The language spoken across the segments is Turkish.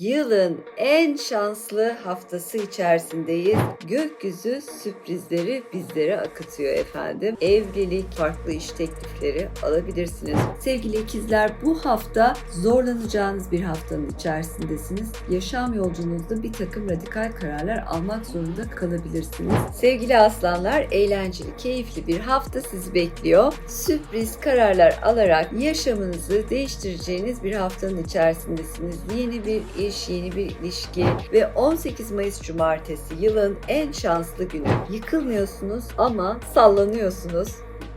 Yılın en şanslı haftası içerisindeyiz. Gökyüzü sürprizleri bizlere akıtıyor efendim. Evlilik, farklı iş teklifleri alabilirsiniz. Sevgili ikizler bu hafta zorlanacağınız bir haftanın içerisindesiniz. Yaşam yolculuğunuzda bir takım radikal kararlar almak zorunda kalabilirsiniz. Sevgili aslanlar eğlenceli, keyifli bir hafta sizi bekliyor. Sürpriz kararlar alarak yaşamınızı değiştireceğiniz bir haftanın içerisindesiniz. Yeni bir iş, yeni bir ilişki ve 18 Mayıs Cumartesi yılın en şanslı günü. Yıkılmıyorsunuz ama sallanıyorsunuz.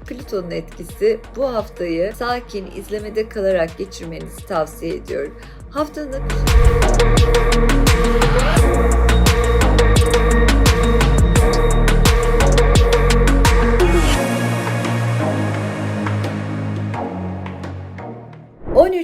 Plüton'un etkisi bu haftayı sakin izlemede kalarak geçirmenizi tavsiye ediyorum. Haftanın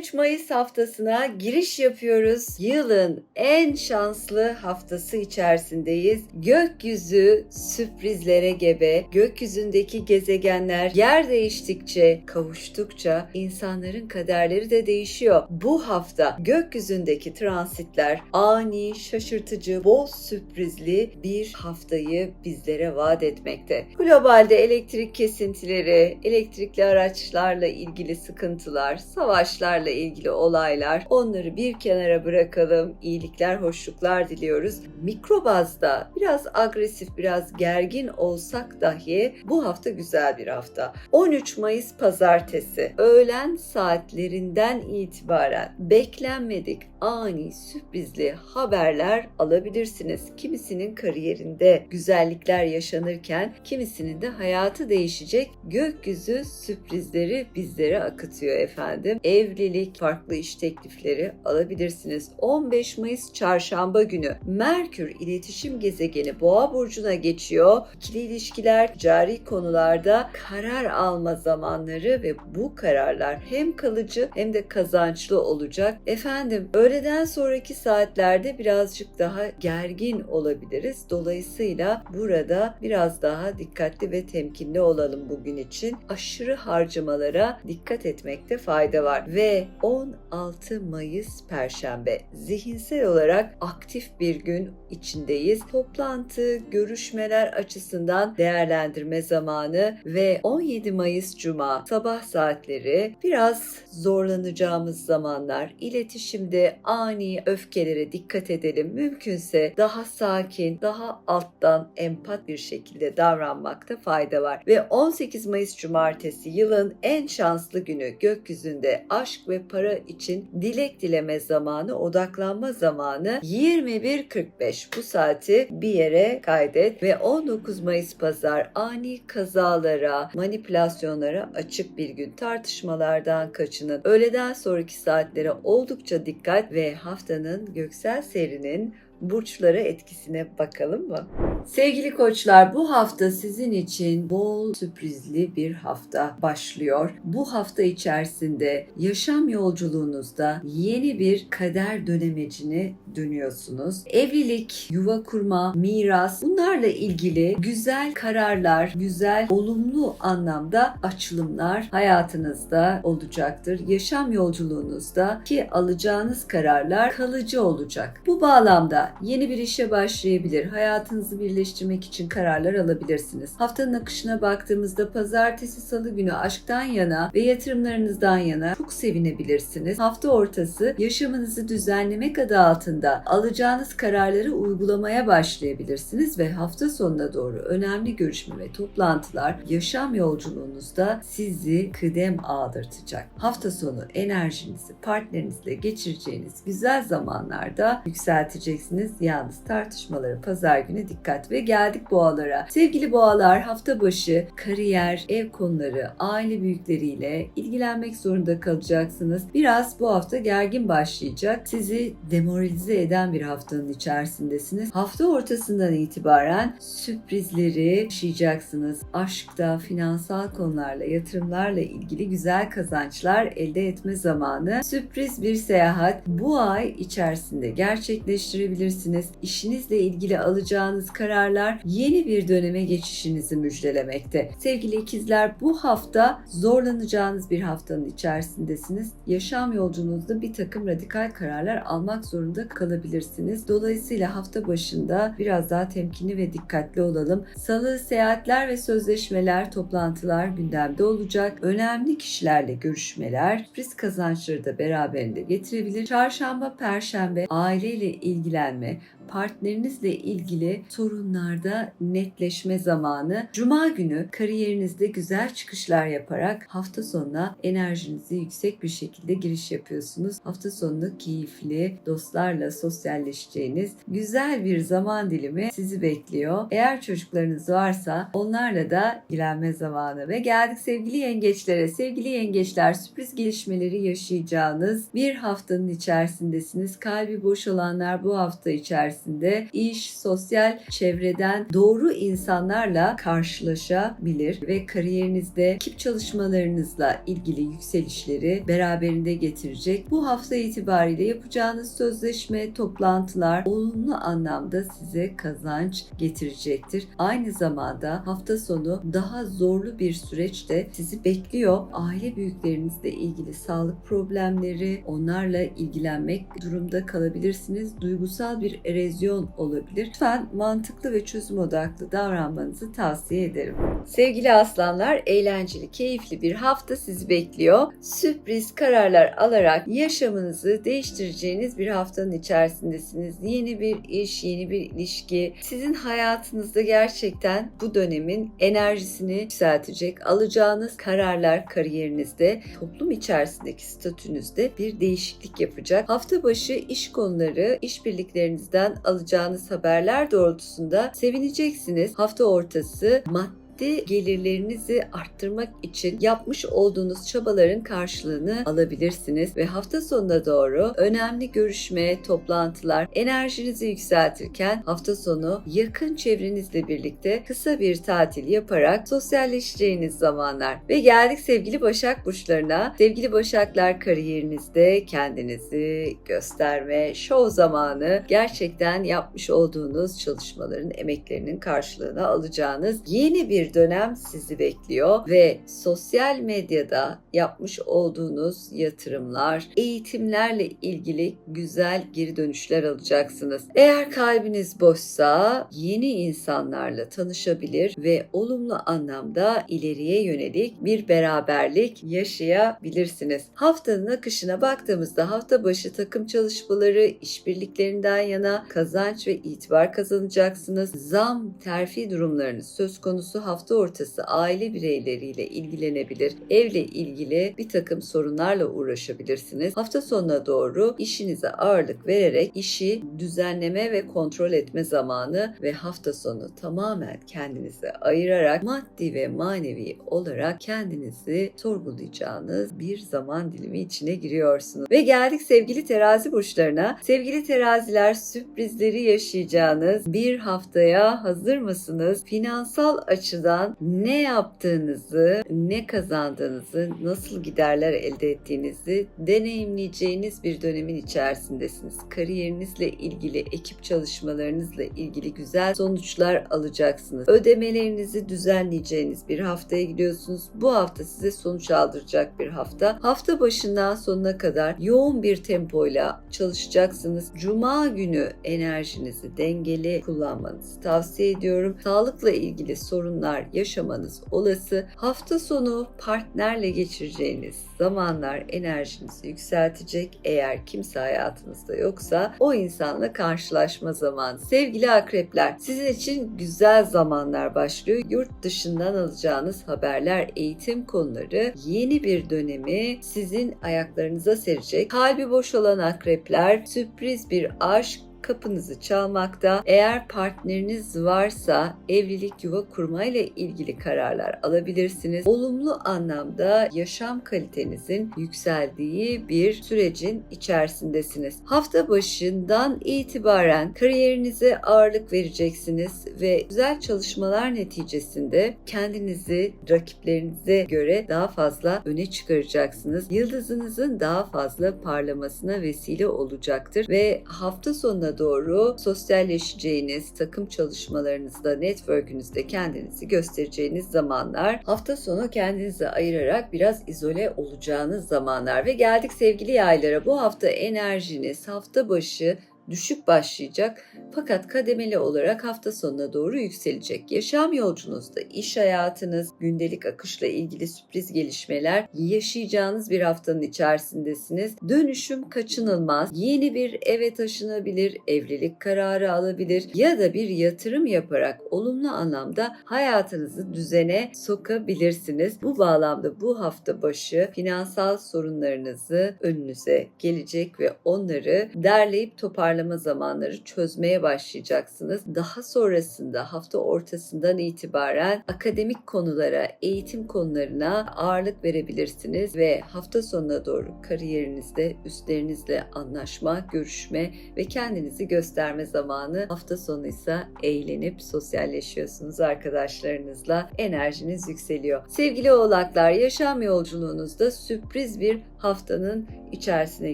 13 Mayıs haftasına giriş yapıyoruz. Yılın en şanslı haftası içerisindeyiz. Gökyüzü sürprizlere gebe. Gökyüzündeki gezegenler yer değiştikçe, kavuştukça insanların kaderleri de değişiyor. Bu hafta gökyüzündeki transitler ani, şaşırtıcı, bol sürprizli bir haftayı bizlere vaat etmekte. Globalde elektrik kesintileri, elektrikli araçlarla ilgili sıkıntılar, savaş savaşlarla ilgili olaylar onları bir kenara bırakalım. İyilikler, hoşluklar diliyoruz. Mikrobazda biraz agresif, biraz gergin olsak dahi bu hafta güzel bir hafta. 13 Mayıs pazartesi öğlen saatlerinden itibaren beklenmedik ani sürprizli haberler alabilirsiniz. Kimisinin kariyerinde güzellikler yaşanırken kimisinin de hayatı değişecek gökyüzü sürprizleri bizlere akıtıyor efendim. Evlilik, farklı iş teklifleri alabilirsiniz. 15 Mayıs çarşamba günü Merkür iletişim gezegeni Boğa burcuna geçiyor. İkili ilişkiler, cari konularda karar alma zamanları ve bu kararlar hem kalıcı hem de kazançlı olacak. Efendim öğleden sonraki saatlerde birazcık daha gergin olabiliriz. Dolayısıyla burada biraz daha dikkatli ve temkinli olalım bugün için. Aşırı harcamalara dikkat etmekte fayda var ve 16 Mayıs Perşembe zihinsel olarak aktif bir gün içindeyiz. Toplantı, görüşmeler açısından değerlendirme zamanı ve 17 Mayıs Cuma sabah saatleri biraz zorlanacağımız zamanlar. İletişimde ani öfkelere dikkat edelim. Mümkünse daha sakin, daha alttan empat bir şekilde davranmakta fayda var. Ve 18 Mayıs Cumartesi yılın en şanslı günü gökyüzünde aşk ve para için dilek dileme zamanı, odaklanma zamanı 21.45 bu saati bir yere kaydet ve 19 Mayıs pazar ani kazalara, manipülasyonlara açık bir gün tartışmalardan kaçının. Öğleden sonraki saatlere oldukça dikkat ve haftanın göksel seyrinin burçlara etkisine bakalım mı? Sevgili koçlar bu hafta sizin için bol sürprizli bir hafta başlıyor. Bu hafta içerisinde yaşam yolculuğunuzda yeni bir kader dönemecine dönüyorsunuz. Evlilik, yuva kurma, miras bunlarla ilgili güzel kararlar, güzel olumlu anlamda açılımlar hayatınızda olacaktır. Yaşam yolculuğunuzda ki alacağınız kararlar kalıcı olacak. Bu bağlamda yeni bir işe başlayabilir. Hayatınızı birleştirmek için kararlar alabilirsiniz. Haftanın akışına baktığımızda pazartesi salı günü aşktan yana ve yatırımlarınızdan yana çok sevinebilirsiniz. Hafta ortası yaşamınızı düzenlemek adı altında alacağınız kararları uygulamaya başlayabilirsiniz ve hafta sonuna doğru önemli görüşme ve toplantılar yaşam yolculuğunuzda sizi kıdem aldırtacak. Hafta sonu enerjinizi partnerinizle geçireceğiniz güzel zamanlarda yükselteceksiniz. Yalnız tartışmaları pazar günü dikkat ve geldik boğalara. Sevgili boğalar hafta başı kariyer, ev konuları, aile büyükleriyle ilgilenmek zorunda kalacaksınız. Biraz bu hafta gergin başlayacak. Sizi demoralize eden bir haftanın içerisindesiniz. Hafta ortasından itibaren sürprizleri yaşayacaksınız. Aşkta, finansal konularla, yatırımlarla ilgili güzel kazançlar elde etme zamanı. Sürpriz bir seyahat bu ay içerisinde gerçekleştirebilirsiniz. İşinizle ilgili alacağınız karar kararlar yeni bir döneme geçişinizi müjdelemekte. Sevgili ikizler bu hafta zorlanacağınız bir haftanın içerisindesiniz. Yaşam yolculuğunuzda bir takım radikal kararlar almak zorunda kalabilirsiniz. Dolayısıyla hafta başında biraz daha temkinli ve dikkatli olalım. Salı seyahatler ve sözleşmeler, toplantılar gündemde olacak. Önemli kişilerle görüşmeler, sürpriz kazançları da beraberinde getirebilir. Çarşamba, perşembe aileyle ilgilenme, partnerinizle ilgili sorunlarda netleşme zamanı. Cuma günü kariyerinizde güzel çıkışlar yaparak hafta sonuna enerjinizi yüksek bir şekilde giriş yapıyorsunuz. Hafta sonunu keyifli, dostlarla sosyalleşeceğiniz güzel bir zaman dilimi sizi bekliyor. Eğer çocuklarınız varsa onlarla da ilgilenme zamanı ve geldik sevgili yengeçlere. Sevgili yengeçler sürpriz gelişmeleri yaşayacağınız bir haftanın içerisindesiniz. Kalbi boş olanlar bu hafta içerisinde iş, sosyal çevreden doğru insanlarla karşılaşabilir ve kariyerinizde ekip çalışmalarınızla ilgili yükselişleri beraberinde getirecek. Bu hafta itibariyle yapacağınız sözleşme, toplantılar olumlu anlamda size kazanç getirecektir. Aynı zamanda hafta sonu daha zorlu bir süreçte sizi bekliyor. Aile büyüklerinizle ilgili sağlık problemleri, onlarla ilgilenmek durumda kalabilirsiniz. Duygusal bir erozyon olabilir. Lütfen mantıklı ve çözüm odaklı davranmanızı tavsiye ederim. Sevgili aslanlar, eğlenceli, keyifli bir hafta sizi bekliyor. Sürpriz kararlar alarak yaşamınızı değiştireceğiniz bir haftanın içerisindesiniz. Yeni bir iş, yeni bir ilişki sizin hayatınızda gerçekten bu dönemin enerjisini yükseltecek. Alacağınız kararlar kariyerinizde, toplum içerisindeki statünüzde bir değişiklik yapacak. Hafta başı iş konuları, işbirliklerinizden alacağınız haberler doğrultusunda sevineceksiniz. Hafta ortası maddi maddi gelirlerinizi arttırmak için yapmış olduğunuz çabaların karşılığını alabilirsiniz ve hafta sonuna doğru önemli görüşme, toplantılar enerjinizi yükseltirken hafta sonu yakın çevrenizle birlikte kısa bir tatil yaparak sosyalleşeceğiniz zamanlar. Ve geldik sevgili Başak burçlarına. Sevgili Başaklar kariyerinizde kendinizi gösterme, şov zamanı gerçekten yapmış olduğunuz çalışmaların, emeklerinin karşılığını alacağınız yeni bir dönem sizi bekliyor ve sosyal medyada yapmış olduğunuz yatırımlar, eğitimlerle ilgili güzel geri dönüşler alacaksınız. Eğer kalbiniz boşsa yeni insanlarla tanışabilir ve olumlu anlamda ileriye yönelik bir beraberlik yaşayabilirsiniz. Haftanın akışına baktığımızda hafta başı takım çalışmaları, işbirliklerinden yana kazanç ve itibar kazanacaksınız. Zam, terfi durumlarınız söz konusu hafta hafta ortası aile bireyleriyle ilgilenebilir, evle ilgili bir takım sorunlarla uğraşabilirsiniz. Hafta sonuna doğru işinize ağırlık vererek işi düzenleme ve kontrol etme zamanı ve hafta sonu tamamen kendinize ayırarak maddi ve manevi olarak kendinizi sorgulayacağınız bir zaman dilimi içine giriyorsunuz. Ve geldik sevgili terazi burçlarına. Sevgili teraziler sürprizleri yaşayacağınız bir haftaya hazır mısınız? Finansal açıdan açıdan ne yaptığınızı, ne kazandığınızı, nasıl giderler elde ettiğinizi deneyimleyeceğiniz bir dönemin içerisindesiniz. Kariyerinizle ilgili, ekip çalışmalarınızla ilgili güzel sonuçlar alacaksınız. Ödemelerinizi düzenleyeceğiniz bir haftaya gidiyorsunuz. Bu hafta size sonuç aldıracak bir hafta. Hafta başından sonuna kadar yoğun bir tempoyla çalışacaksınız. Cuma günü enerjinizi dengeli kullanmanızı tavsiye ediyorum. Sağlıkla ilgili sorunlar yaşamanız olası. Hafta sonu partnerle geçireceğiniz zamanlar enerjinizi yükseltecek. Eğer kimse hayatınızda yoksa o insanla karşılaşma zamanı. Sevgili akrepler, sizin için güzel zamanlar başlıyor. Yurt dışından alacağınız haberler, eğitim konuları yeni bir dönemi sizin ayaklarınıza serecek. Kalbi boş olan akrepler sürpriz bir aşk kapınızı çalmakta. Eğer partneriniz varsa evlilik yuva kurma ile ilgili kararlar alabilirsiniz. Olumlu anlamda yaşam kalitenizin yükseldiği bir sürecin içerisindesiniz. Hafta başından itibaren kariyerinize ağırlık vereceksiniz ve güzel çalışmalar neticesinde kendinizi rakiplerinize göre daha fazla öne çıkaracaksınız. Yıldızınızın daha fazla parlamasına vesile olacaktır ve hafta sonuna sonuna doğru sosyalleşeceğiniz, takım çalışmalarınızda, network'ünüzde kendinizi göstereceğiniz zamanlar. Hafta sonu kendinizi ayırarak biraz izole olacağınız zamanlar ve geldik sevgili yaylara. Bu hafta enerjiniz hafta başı düşük başlayacak fakat kademeli olarak hafta sonuna doğru yükselecek. Yaşam yolculuğunuzda iş hayatınız, gündelik akışla ilgili sürpriz gelişmeler yaşayacağınız bir haftanın içerisindesiniz. Dönüşüm kaçınılmaz. Yeni bir eve taşınabilir, evlilik kararı alabilir ya da bir yatırım yaparak olumlu anlamda hayatınızı düzene sokabilirsiniz. Bu bağlamda bu hafta başı finansal sorunlarınızı önünüze gelecek ve onları derleyip toparlamak toparlama zamanları çözmeye başlayacaksınız. Daha sonrasında hafta ortasından itibaren akademik konulara, eğitim konularına ağırlık verebilirsiniz ve hafta sonuna doğru kariyerinizde üstlerinizle anlaşma, görüşme ve kendinizi gösterme zamanı. Hafta sonu ise eğlenip sosyalleşiyorsunuz arkadaşlarınızla. Enerjiniz yükseliyor. Sevgili oğlaklar, yaşam yolculuğunuzda sürpriz bir haftanın içerisine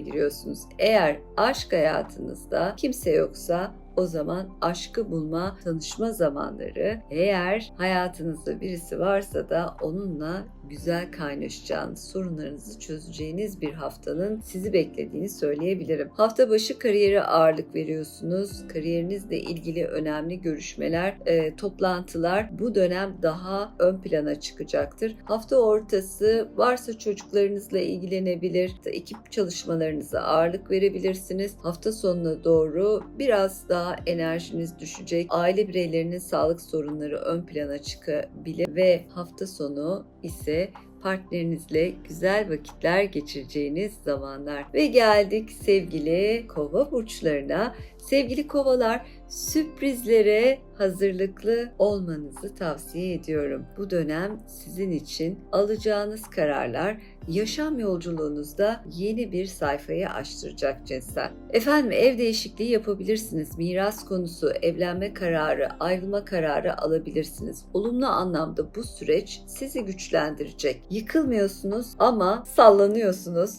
giriyorsunuz. Eğer aşk hayatınızda kimse yoksa o zaman aşkı bulma, tanışma zamanları. Eğer hayatınızda birisi varsa da onunla güzel kaynaşacağınız, sorunlarınızı çözeceğiniz bir haftanın sizi beklediğini söyleyebilirim. Hafta başı kariyere ağırlık veriyorsunuz. Kariyerinizle ilgili önemli görüşmeler, e, toplantılar bu dönem daha ön plana çıkacaktır. Hafta ortası varsa çocuklarınızla ilgilenebilir, ekip çalışmalarınıza ağırlık verebilirsiniz. Hafta sonuna doğru biraz daha enerjiniz düşecek. Aile bireylerinin sağlık sorunları ön plana çıkabilir ve hafta sonu ise partnerinizle güzel vakitler geçireceğiniz zamanlar. Ve geldik sevgili kova burçlarına. Sevgili kovalar sürprizlere hazırlıklı olmanızı tavsiye ediyorum. Bu dönem sizin için alacağınız kararlar yaşam yolculuğunuzda yeni bir sayfayı açtıracak cinsten. Efendim ev değişikliği yapabilirsiniz. Miras konusu, evlenme kararı, ayrılma kararı alabilirsiniz. Olumlu anlamda bu süreç sizi güçlendirecek. Yıkılmıyorsunuz ama sallanıyorsunuz.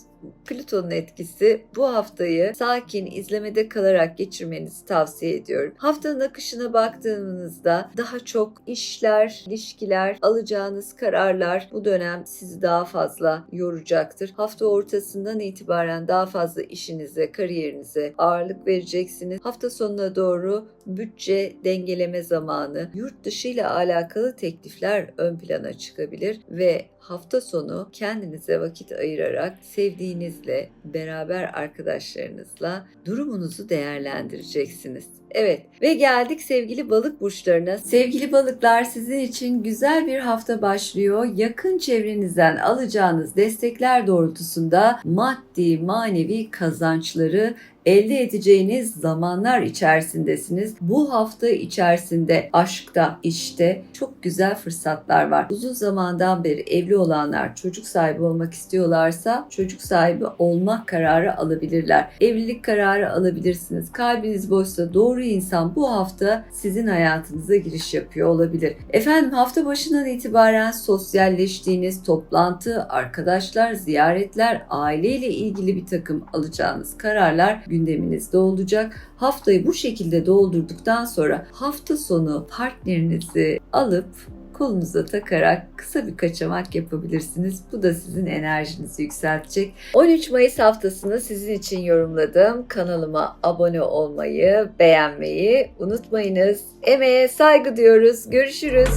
Plüton'un etkisi bu haftayı sakin izlemede kalarak geçirmenizi tavsiye ediyorum. Haftanın akışına baktığınızda daha çok işler, ilişkiler, alacağınız kararlar bu dönem sizi daha fazla yoracaktır. Hafta ortasından itibaren daha fazla işinize, kariyerinize ağırlık vereceksiniz. Hafta sonuna doğru bütçe dengeleme zamanı, yurt dışı ile alakalı teklifler ön plana çıkabilir ve hafta sonu kendinize vakit ayırarak sevdiğinizle, beraber arkadaşlarınızla durumunuzu değerlendireceksiniz. Evet ve geldik sevgili balık burçlarına. Sevgili balıklar sizin için güzel bir hafta başlıyor. Yakın çevrenizden alacağınız destekler doğrultusunda maddi manevi kazançları elde edeceğiniz zamanlar içerisindesiniz. Bu hafta içerisinde aşkta, işte çok güzel fırsatlar var. Uzun zamandan beri evli olanlar çocuk sahibi olmak istiyorlarsa çocuk sahibi olmak kararı alabilirler. Evlilik kararı alabilirsiniz. Kalbiniz boşsa doğru insan bu hafta sizin hayatınıza giriş yapıyor olabilir. Efendim hafta başından itibaren sosyalleştiğiniz toplantı, arkadaşlar, ziyaretler, aileyle ilgili bir takım alacağınız kararlar gündeminizde olacak. Haftayı bu şekilde doldurduktan sonra hafta sonu partnerinizi alıp kolunuza takarak kısa bir kaçamak yapabilirsiniz. Bu da sizin enerjinizi yükseltecek. 13 Mayıs haftasını sizin için yorumladım. Kanalıma abone olmayı, beğenmeyi unutmayınız. Emeğe saygı diyoruz. Görüşürüz.